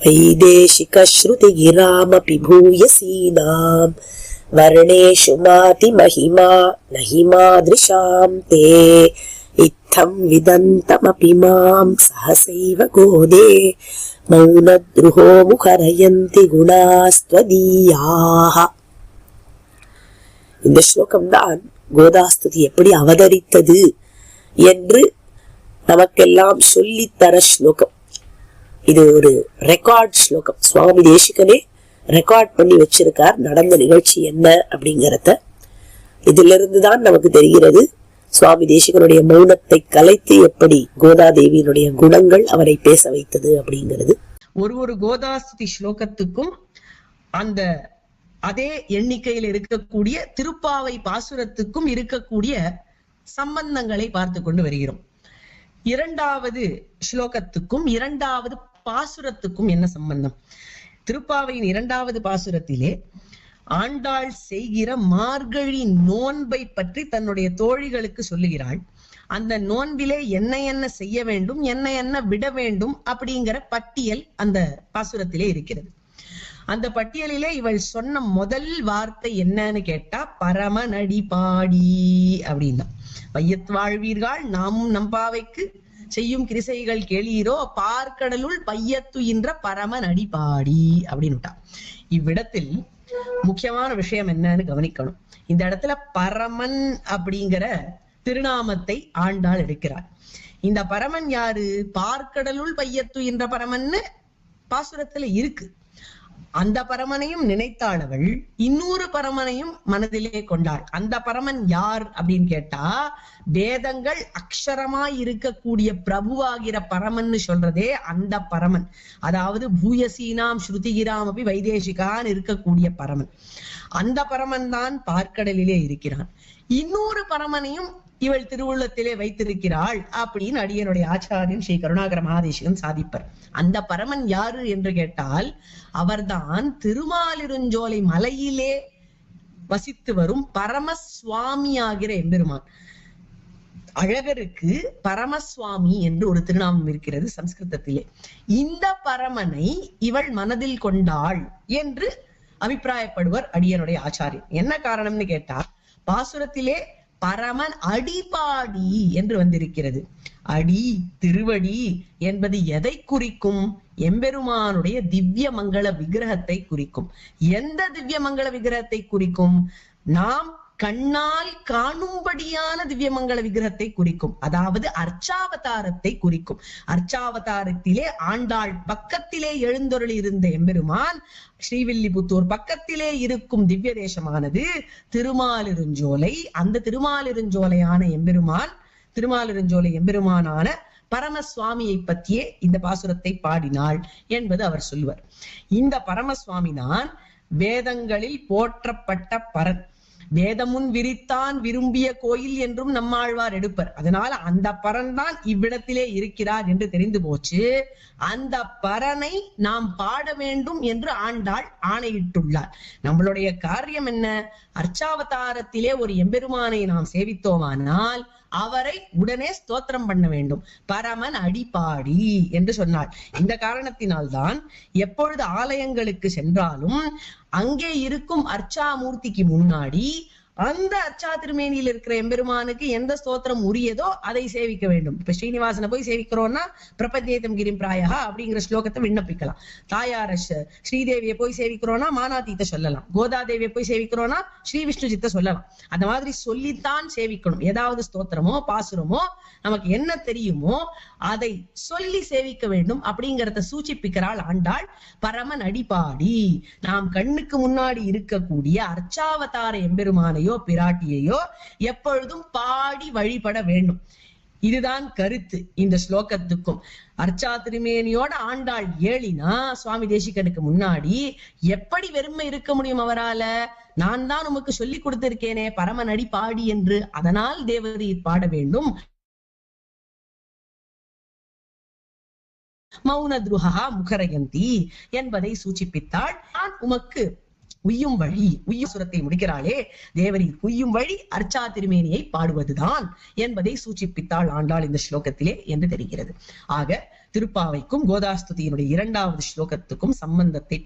वैदेशिकश्रुतिगिरामपि भूयसीनाम् वर्णेषु मातिमहिमा न हि मादृशाम् ते इत्थम् विदन्तमपि माम् सहसैव गोदे मौनद्रुहो मुखरयन्ति गुणास्त्वदीयाः இந்த ஸ்லோகம்தான் கோதாஸ்துதி எப்படி அவதரித்தது என்று நமக்கெல்லாம் சொல்லித்தர ஸ்லோகம் இது ஒரு ரெக்கார்ட் ஸ்லோகம். சுவாமி தேசிகனே ரெக்கார்ட் பண்ணி வச்சிருக்கார். நடந்த நிகழ்ச்சி என்ன அப்படிங்கறத. இதிலிருந்து தான் நமக்கு தெரிகிறது சுவாமி தேசிகனுடைய மௌனத்தை கலைத்து எப்படி கோதாதேவியினுடைய குணங்கள் அவரை பேச வைத்தது அப்படிங்கிறது. ஒரு ஒரு கோதாஸ்துதி ஸ்லோகத்துக்கும் அந்த அதே எண்ணிக்கையில் இருக்கக்கூடிய திருப்பாவை பாசுரத்துக்கும் இருக்கக்கூடிய சம்பந்தங்களை பார்த்து கொண்டு வருகிறோம். இரண்டாவது ஸ்லோகத்துக்கும் இரண்டாவது பாசுரத்துக்கும் என்ன சம்பந்தம்? திருப்பாவையின் இரண்டாவது பாசுரத்திலே ஆண்டாள் செய்கிற மார்கழி நோன்பை பற்றி தன்னுடைய தோழிகளுக்கு சொல்லுகிறாள். அந்த நோன்பிலே என்ன என்ன செய்ய வேண்டும் என்ன என்ன விட வேண்டும் அப்படிங்கிற பட்டியல் அந்த பாசுரத்திலே இருக்கிறது. அந்த பட்டியலிலே இவள் சொன்ன முதல் வார்த்தை என்னன்னு கேட்டா பரம நடி பாடி அப்படின்னா. வையத் வாழ்வீர்கள் நாமும் நம்பாவைக்கு செய்யும் கிரிசைகள் கேளீரோ? பார்க்கடலுள் பையத்துயின்ற பரம நடிபாடி அப்படின்னுட்டா இவ்விடத்தில் முக்கியமான விஷயம் என்னன்னு கவனிக்கணும். இந்த இடத்துல பரமன் அப்படிங்கிற திருநாமத்தை ஆண்டாள் எடுக்கிறார். இந்த பரமன் யாரு? பார்க்கடலுள் பையத்துயின்ற பரமன்னு பாசுரத்துல இருக்கு. அந்த பரமனையும் நினைத்தாள் அவள் இன்னொரு பரமனையும் மனதிலே கொண்டாள். அந்த பரமன் யார் அப்படின்னு கேட்டா வேதங்கள் அக்ஷரமாய் இருக்கக்கூடிய பிரபுவாகிற பரமன்னு சொல்றதே அந்த பரமன். அதாவது பூயசீனாம் ஸ்ருதிகிராம் அப்படி வைதேசிகான் இருக்கக்கூடிய பரமன். அந்த பரமன் தான் பார்க்கடலிலே இருக்கிறான். இன்னொரு பரமனையும் இவள் திருவுள்ளத்திலே வைத்திருக்கிறாள் அப்படின்னு அடியனுடைய ஆச்சாரியன் ஸ்ரீ கருணாகர மகாதேசிகன் சாதிப்பர். அந்த பரமன் யாரு என்று கேட்டால் அவர்தான் திருமாலிருஞ்சோலை மலையிலே வசித்து வரும் பரமசுவாமி ஆகிற எம்பெருமான். அழகருக்கு பரமசுவாமி என்று ஒரு திருநாமம் இருக்கிறது சம்ஸ்கிருதத்திலே. இந்த பரமனை இவள் மனதில் கொண்டாள் என்று அபிப்பிராயப்படுவர் அடியனுடைய ஆச்சாரியன். என்ன காரணம்னு கேட்டா பாசுரத்திலே பரமன் அடிபாடி என்று வந்திருக்கிறது. அடி திருவடி என்பது எதை குறிக்கும்? எம்பெருமானுடைய திவ்ய மங்கள விக்கிரகத்தை குறிக்கும். எந்த திவ்ய மங்கள விக்கிரகத்தை குறிக்கும்? நாம் கண்ணால் காணும்படியான திவ்யமங்கள விக்கிரகத்தை குறிக்கும். அதாவது அர்ச்சாவதாரத்தை குறிக்கும். அர்ச்சாவதாரத்திலே ஆண்டாள் பக்கத்திலே எழுந்தொருள் இருந்த எம்பெருமான் ஸ்ரீவில்லிபுத்தூர் பக்கத்திலே இருக்கும் திவ்ய தேசமானது திருமாலிருஞ்சோலை அந்த திருமாலிருஞ்சோலையான எம்பெருமான் திருமாலிருஞ்சோலை எம்பெருமானான பரமசுவாமியை பற்றியே இந்த பாசுரத்தை பாடினாள் என்பது அவர் சொல்லுவர். இந்த பரமசுவாமி தான் வேதங்களில் போற்றப்பட்ட பரன். வேதமுன் விரித்தான் விரும்பிய கோயில் என்றும் நம்மாழ்வார் எடுப்பர். அதனால அந்த பரன் தான் இவ்விடத்திலே இருக்கிறார் என்று தெரிந்து போச்சு. அந்த பரனை நாம் பாட வேண்டும் என்று ஆண்டாள் ஆணையிட்டுள்ளார். நம்மளுடைய காரியம் என்ன? அர்ச்சாவதாரத்திலே ஒரு எம்பெருமானை நாம் சேவித்தோமானால் அவரை உடனே ஸ்தோத்திரம் பண்ண வேண்டும். பரமன் அடிப்பாடி என்று சொன்னாள் இந்த காரணத்தினால்தான் எப்பொழுது ஆலயங்களுக்கு சென்றாலும் அங்கே இருக்கும் அர்ச்சாமூர்த்திக்கு முன்னாடி அந்த அர்ச்சா திருமேனியில் இருக்கிற எம்பெருமானுக்கு எந்த ஸ்தோத்திரம் உரியதோ அதை சேவிக்க வேண்டும். இப்ப ஸ்ரீனிவாசனை போய் சேவிக்கிறோம்னா பிரபஞ்சேதம் கிரிம் பிராயா அப்படிங்கிற ஸ்லோகத்தை விண்ணப்பிக்கலாம். தாயார ஸ்ரீதேவியை போய் சேவிக்கிறோம்னா மானாதீத்த சொல்லலாம். கோதாதேவியை போய் சேவிக்கிறோம்னா ஸ்ரீ விஷ்ணு சித்த சொல்லலாம். அந்த மாதிரி சொல்லித்தான் சேவிக்கணும். ஏதாவது ஸ்தோத்திரமோ பாசுரமோ நமக்கு என்ன தெரியுமோ அதை சொல்லி சேவிக்க வேண்டும். அப்படிங்கறத சூச்சிப்பிக்கிறாள் ஆண்டாள். பரமன் அடிபாடி. நாம் கண்ணுக்கு முன்னாடி இருக்கக்கூடிய அர்ச்சாவதார எம்பெருமானையோ பிராட்டியையோ எப்பொழுதும் பாடி வழிபட வேண்டும். இதுதான் கருத்து இந்த ஸ்லோகத்துக்கும். அர்ச்சா திருமேனியோட ஆண்டாள் ஏழினா சுவாமி தேசிகனுக்கு முன்னாடி எப்படி வெறுமை இருக்க முடியும் அவரால? நான் தான் உமக்கு சொல்லி கொடுத்திருக்கேனே பரமநடி பாடி என்று. அதனால் தேவதை பாட வேண்டும். மௌன துருகா முகரயந்தி என்பதை சூச்சிப்பித்தாள் நான் உமக்கு உய்யும் வழி உய்யுசுரத்தை முடிக்கிறாளே. தேவரி உய்யும் வழி அர்ச்சா திருமேனியை பாடுவதுதான் என்பதை சூச்சிப்பித்தாள் ஆண்டாள் இந்த ஸ்லோகத்திலே என்று தெரிகிறது. ஆக திருப்பாவைக்கும் கோதாஸ்துதியினுடைய இரண்டாவது ஸ்லோகத்துக்கும் சம்பந்தத்தை